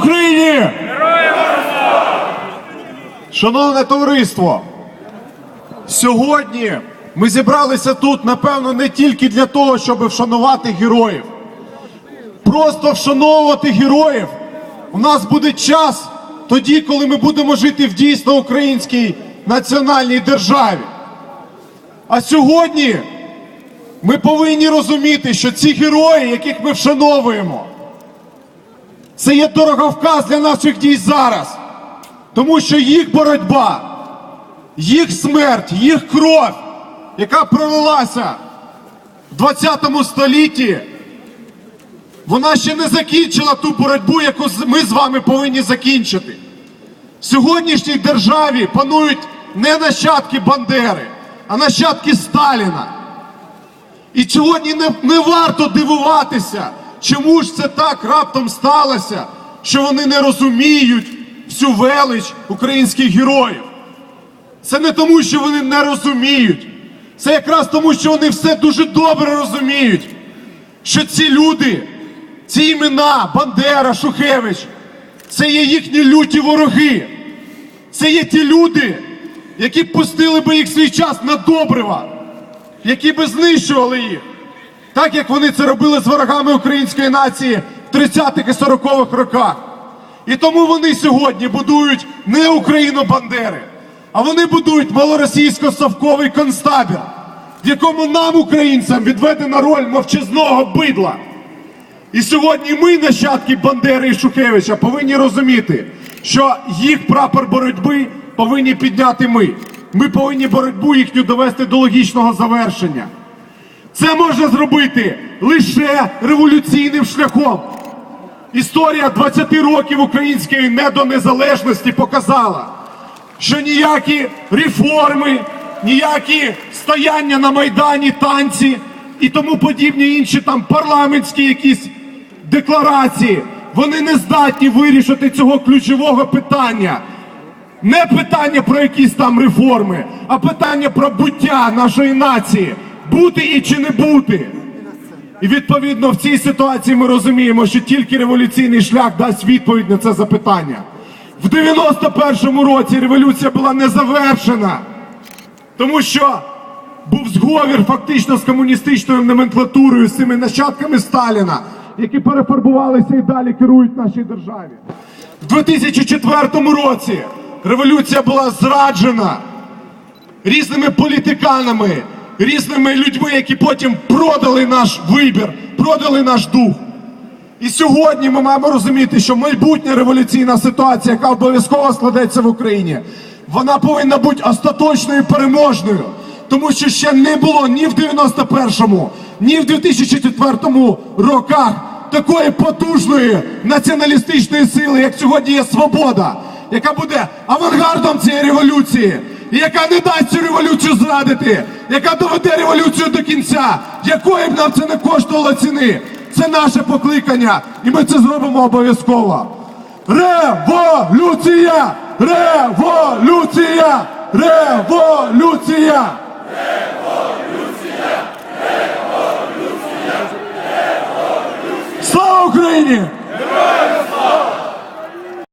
Україні! Шановне товариство, сьогодні ми зібралися тут, напевно, не тільки для того, щоб вшанувати героїв. Просто вшановувати героїв у нас буде час тоді, коли ми будемо жити в дійсно українській національній державі. А сьогодні ми повинні розуміти, що ці герої, яких ми вшановуємо, це є дороговказ для наших дій зараз. Тому що їх боротьба, їх смерть, їх кров, яка пролилася в 20 столітті, вона ще не закінчила ту боротьбу, яку ми з вами повинні закінчити. В сьогоднішній державі панують не нащадки Бандери, а нащадки Сталіна. І сьогодні не, не варто дивуватися, чому ж це так раптом сталося, що вони не розуміють всю велич українських героїв. Це не тому, що вони не розуміють. Це якраз тому, що вони все дуже добре розуміють, що ці люди, ці імена, Бандера, Шухевич, це є їхні люті вороги. Це є ті люди, які пустили би їх свій час на добрива які би знищували їх, так як вони це робили з ворогами української нації в 30-х і 40-х роках. І тому вони сьогодні будують не Україну Бандери, а вони будують малоросійсько-совковий концтабір, в якому нам, українцям, відведена роль мовчазного бидла. І сьогодні ми, нащадки Бандери і Шухевича, повинні розуміти, що їх прапор боротьби повинні підняти ми. Ми повинні боротьбу їхню довести до логічного завершення. Це можна зробити лише революційним шляхом. Історія 20 років української недонезалежності показала, що ніякі реформи, ніякі стояння на майдані, танці і тому подібні інші там парламентські якісь декларації, вони не здатні вирішити цього ключового питання. Не питання про якісь там реформи, а питання про буття нашої нації, бути і чи не бути. І відповідно в цій ситуації ми розуміємо, що тільки революційний шлях дасть відповідь на це запитання. В 91-му році революція була не завершена, тому що був зговір фактично з комуністичною номенклатурою, з цими нащадками Сталіна, які перефарбувалися і далі керують нашій державі. В 2004 році революція була зраджена різними політиканами, різними людьми, які потім продали наш вибір, продали наш дух. І сьогодні ми маємо розуміти, що майбутня революційна ситуація, яка обов'язково складеться в Україні, вона повинна бути остаточною переможною. Тому що ще не було ні в 91-му, ні в 2004 роках такої потужної націоналістичної сили, як сьогодні є свобода, яка буде авангардом цієї революції, яка не дасть цю революцію зрадити, яка доведе революцію до кінця, якої б нам це не коштувало ціни. Це наше покликання, і ми це зробимо обов'язково. Революція! Революція! Революція! Слава Україні!